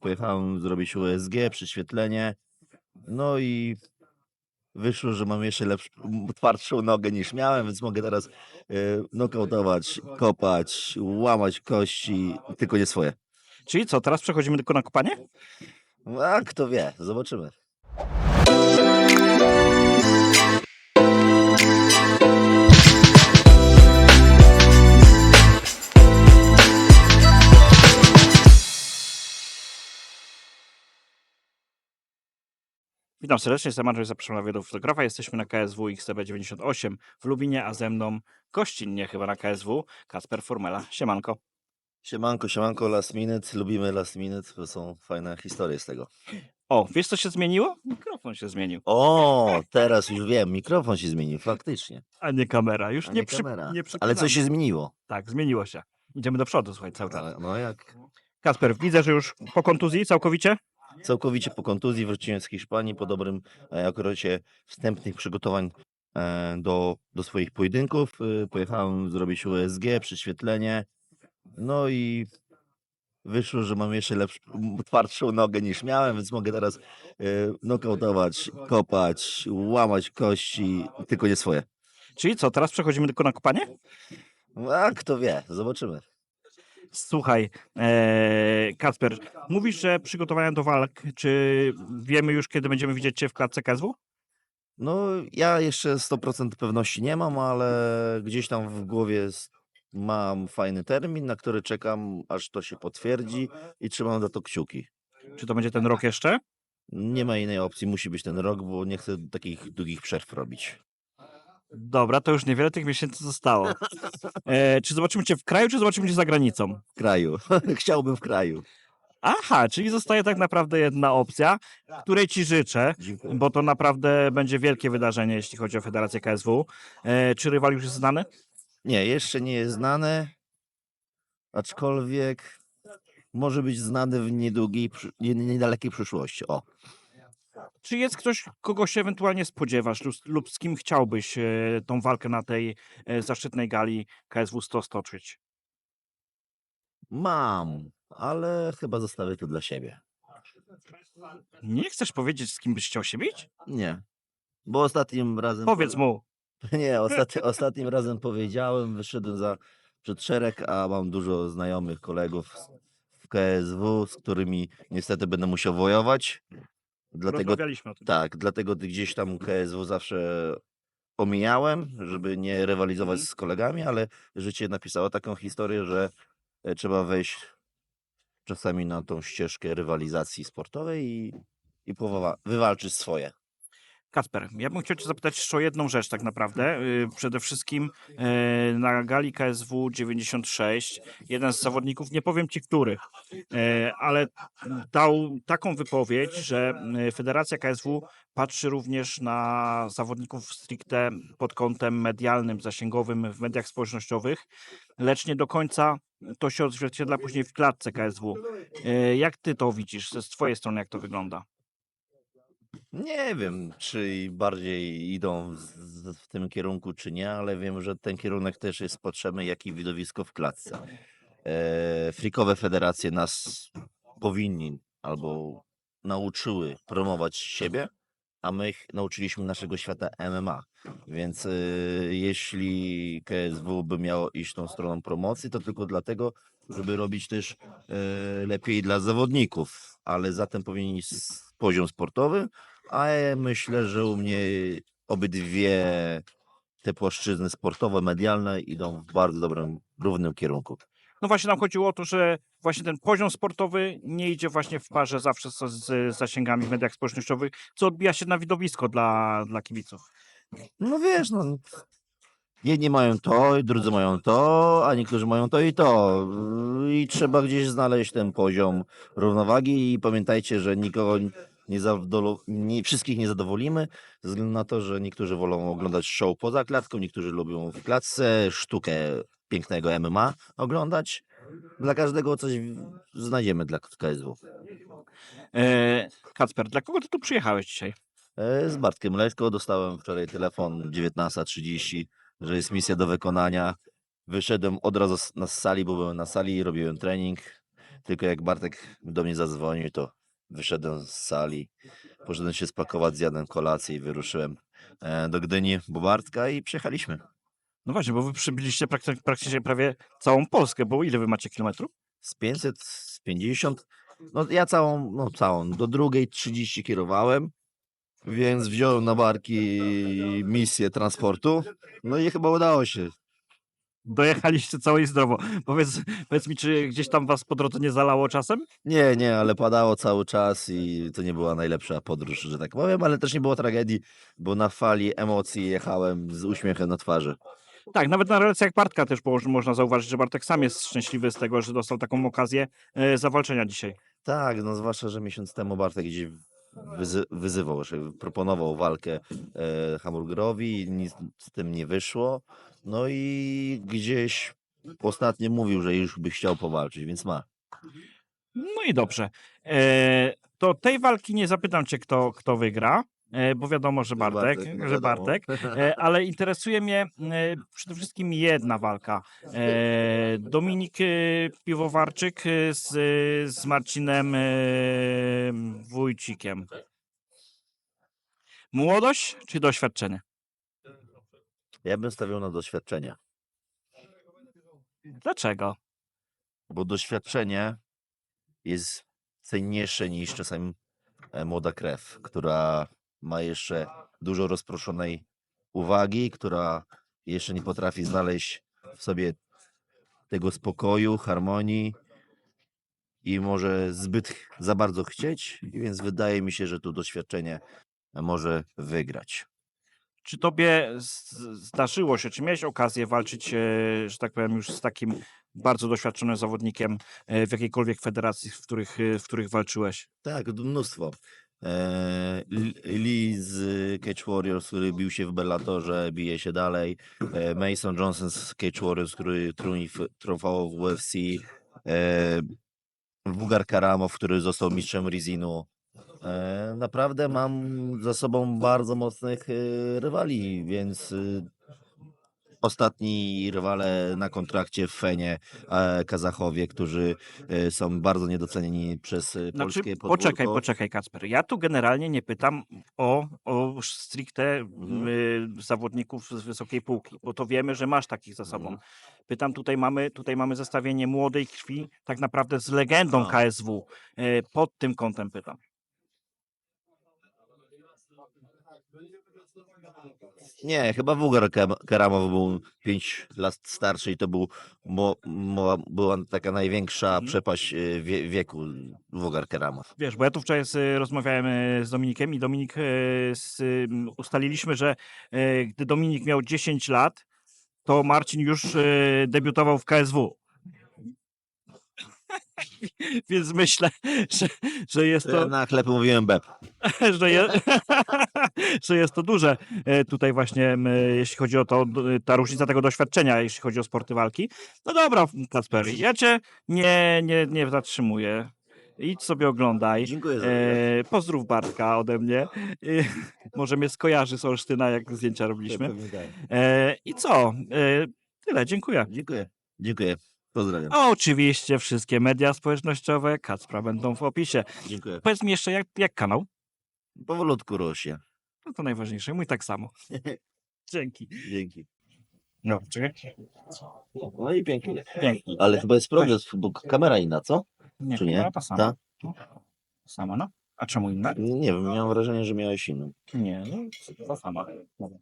pojechałem zrobić USG, prześwietlenie, no i wyszło, że mam jeszcze lepszą, twardszą nogę niż miałem, więc mogę teraz y, nokautować, kopać, łamać kości, tylko nie swoje. Czyli co, teraz przechodzimy tylko na kopanie? A kto wie, zobaczymy. Witam serdecznie, jestem Andrzej, zapraszam na wywiadu fotografa. Jesteśmy na KSW XTB98 w Lubinie, a ze mną gościnnie chyba na KSW Kasper Formela. Siemanko. Siemanko, siemanko, last minute, lubimy last minute, bo są fajne historie z tego. O, wiesz co się zmieniło? Mikrofon się zmienił, O, teraz już wiem, mikrofon się zmienił, faktycznie. a nie kamera. Już A nie, nie przy... kamera. nie Ale coś się zmieniło. Tak, zmieniło się. Idziemy do przodu, słuchaj, cały czas. Ale, no jak Kasper, widzę, że już po kontuzji całkowicie? Całkowicie po kontuzji wróciłem z Hiszpanii po dobrym e, okresie wstępnych przygotowań e, do, do swoich pojedynków. E, Pojechałem zrobić USG, prześwietlenie, no i wyszło, że mam jeszcze lepszą, twardszą nogę niż miałem, więc mogę teraz e, nokautować, kopać, łamać kości, tylko nie swoje. Czyli co, teraz przechodzimy tylko na kopanie? A kto wie, zobaczymy. Słuchaj, e, Kasper, mówisz, że przygotowania do walk, czy wiemy już, kiedy będziemy widzieć Cię w klatce KSW? No, ja jeszcze 100% pewności nie mam, ale gdzieś tam w głowie mam fajny termin, na który czekam, aż to się potwierdzi i trzymam za to kciuki. Czy to będzie ten rok jeszcze? Nie ma innej opcji, musi być ten rok, bo nie chcę takich długich przerw robić. Dobra, to już niewiele tych miesięcy zostało. E, czy zobaczymy Cię w kraju, czy zobaczymy Cię za granicą? W kraju. Chciałbym w kraju. Aha, czyli zostaje tak naprawdę jedna opcja, której Ci życzę, Dziękuję. bo to naprawdę będzie wielkie wydarzenie, jeśli chodzi o Federację KSW. E, czy rywal już jest znany? Nie, jeszcze nie jest znane, aczkolwiek może być znany w niedługiej, przy- niedalekiej przyszłości. O, Czy jest ktoś, kogo się ewentualnie spodziewasz lub, lub z kim chciałbyś e, tą walkę na tej e, zaszczytnej gali KSW 100 stoczyć? mam, ale chyba zostawię to dla siebie. Nie chcesz powiedzieć, z kim byś chciał się bić? Nie, bo ostatnim razem... Powiedz mu. Nie, ostatni, ostatnim razem powiedziałem, wyszedłem za przed szereg, a mam dużo znajomych, kolegów z- w KSW, z którymi niestety będę musiał wojować. Dlatego tak, dlatego gdzieś tam KSW zawsze omijałem, żeby nie rywalizować Mhm. z kolegami, ale życie napisało taką historię, że e, trzeba wejść czasami na tą ścieżkę rywalizacji sportowej i, i powoła- wywalczyć swoje. Kasper, ja bym chciał Cię zapytać jeszcze o jedną rzecz tak naprawdę. Yy, Przede wszystkim yy, na gali KSW 96 jeden z zawodników, nie powiem Ci których, yy, ale dał taką wypowiedź, że Federacja KSW patrzy również na zawodników stricte pod kątem medialnym, zasięgowym w mediach społecznościowych, lecz nie do końca to się odzwierciedla później w klatce KSW. Jak Ty to widzisz z Twojej strony, jak to wygląda? Nie wiem, czy bardziej idą w, w tym kierunku, czy nie, ale wiem, że ten kierunek też jest potrzebny, jak i widowisko w klatce. E, frikowe federacje nas powinni albo nauczyły promować siebie, a my ich nauczyliśmy naszego świata MMA. Więc e, jeśli KSW by miało iść tą stroną promocji, to tylko dlatego, żeby robić też e, lepiej dla zawodników, ale zatem powinien iść s- poziom sportowy, a ja myślę, że u mnie obydwie te płaszczyzny sportowe, medialne idą w bardzo dobrym, równym kierunku. No właśnie nam chodziło o to, że właśnie ten poziom sportowy nie idzie właśnie w parze zawsze z, z zasięgami w mediach społecznościowych, co odbija się na widowisko dla, dla kibiców. No wiesz, no. Jedni mają to, drudzy mają to, a niektórzy mają to i to. I trzeba gdzieś znaleźć ten poziom równowagi i pamiętajcie, że nikogo nie, nie wszystkich nie zadowolimy, ze względu na to, że niektórzy wolą oglądać show poza klatką, niektórzy lubią w klatce sztukę pięknego MMA oglądać. Dla każdego coś znajdziemy dla KSW. E, Kacper, dla kogo ty tu przyjechałeś dzisiaj? E, Z Bartkiem Leśko dostałem wczoraj telefon 19.30, że jest misja do wykonania. Wyszedłem od razu z- na sali, bo byłem na sali i robiłem trening. Tylko jak Bartek do mnie zadzwonił, to wyszedłem z sali, poszedłem się spakować, zjadłem kolację i wyruszyłem e, do Gdyni, bo Bartka i przyjechaliśmy. No właśnie, bo wy przybyliście praktycznie, praktycznie prawie całą Polskę, bo ile wy macie kilometrów? Z 500, z 50, no ja całą, no całą, do drugiej 30 kierowałem, więc wziąłem na barki misję transportu, no i chyba udało się. Dojechaliście cało i zdrowo. Powiedz, powiedz mi, czy gdzieś tam was po drodze nie zalało czasem? Nie, nie, ale padało cały czas i to nie była najlepsza podróż, że tak powiem, ale też nie było tragedii, bo na fali emocji jechałem z uśmiechem na twarzy. Tak, nawet na relacjach Bartka też można zauważyć, że Bartek sam jest szczęśliwy z tego, że dostał taką okazję e, zawalczenia dzisiaj. Tak, no zwłaszcza, że miesiąc temu Bartek gdzieś wyzy wyzywał, że proponował walkę e, hamburgerowi, nic z tym nie wyszło. No i gdzieś ostatnio mówił, że już by chciał powalczyć, więc ma. No i dobrze. E, to tej walki nie zapytam cię, kto, kto wygra, e, bo wiadomo, że Bartek, no że wiadomo. Bartek. E, ale interesuje mnie e, przede wszystkim jedna walka. Dominik Piwowarczyk z, z Marcinem Wójcikiem. Młodość czy doświadczenie? Ja bym stawiał na doświadczenie, Dlaczego? bo doświadczenie jest cenniejsze niż czasami e, młoda krew, która ma jeszcze dużo rozproszonej uwagi, która jeszcze nie potrafi znaleźć w sobie tego spokoju, harmonii i może zbyt za bardzo chcieć, więc wydaje mi się, że to doświadczenie może wygrać. Czy tobie zdarzyło się, czy miałeś okazję walczyć, e, że tak powiem, już z takim bardzo doświadczonym zawodnikiem e, w jakiejkolwiek federacji, w których, e, w których walczyłeś? Tak, mnóstwo. Lee z Cage Warriors, który bił się w Bellatorze, bije się dalej. Mason Johnson z Cage Warriors, który triumf- triumfował w UFC. Wugar Karamow, który został mistrzem Rizinu. E, naprawdę mam za sobą bardzo mocnych e, rywali, więc e, ostatni rywale na kontrakcie w Fenie, e, Kazachowie, którzy e, są bardzo niedocenieni przez e, Znaczy, polskie poczekaj, podwórko. poczekaj, Kacper. Ja tu generalnie nie pytam o, o stricte Mhm. y, zawodników z wysokiej półki, bo to wiemy, że masz takich za sobą. Mhm. Pytam, tutaj mamy, tutaj mamy zestawienie młodej krwi, tak naprawdę z legendą A. KSW. Pod tym kątem pytam. Nie, chyba Wugar Kam- Karamow był 5 lat starszy i to był, była taka największa Mhm. przepaść e, wie, wieku Wugar Karamow. Wiesz, bo ja tu wczoraj z, rozmawiałem e, z Dominikiem i Dominik, e, z, ustaliliśmy, że gdy Dominik miał 10 lat, to Marcin już debiutował w KSW. Więc myślę, że, że jest To... Na chleb mówiłem beb. że, je, że jest to duże e, tutaj właśnie, jeśli chodzi o to, ta różnica tego doświadczenia, jeśli chodzi o sporty walki. No dobra, Kacper, ja cię nie, nie, nie zatrzymuję. Idź sobie oglądaj. Dziękuję za. E, pozdrów Bartka ode mnie. E, może mnie skojarzy z Olsztyna, jak zdjęcia robiliśmy. Tak. E, I co? E, tyle, dziękuję. Dziękuję. Dziękuję. Pozdrawiam. A oczywiście wszystkie media społecznościowe Kacpra będą w opisie. Dziękuję. Powiedz mi jeszcze, jak, jak kanał? Powolutku rośnie. No to najważniejsze, mój tak samo. Dzięki. Dzięki. No, czekaj. No i pięknie. Pięknie. Ale chyba jest progres, bo kamera inna, co? Nie, Czy nie? ta sama. Ta? Sama, no. A czemu inna? Nie wiem, miałem wrażenie, że miałeś inną. Nie, no, ta sama. Dobra.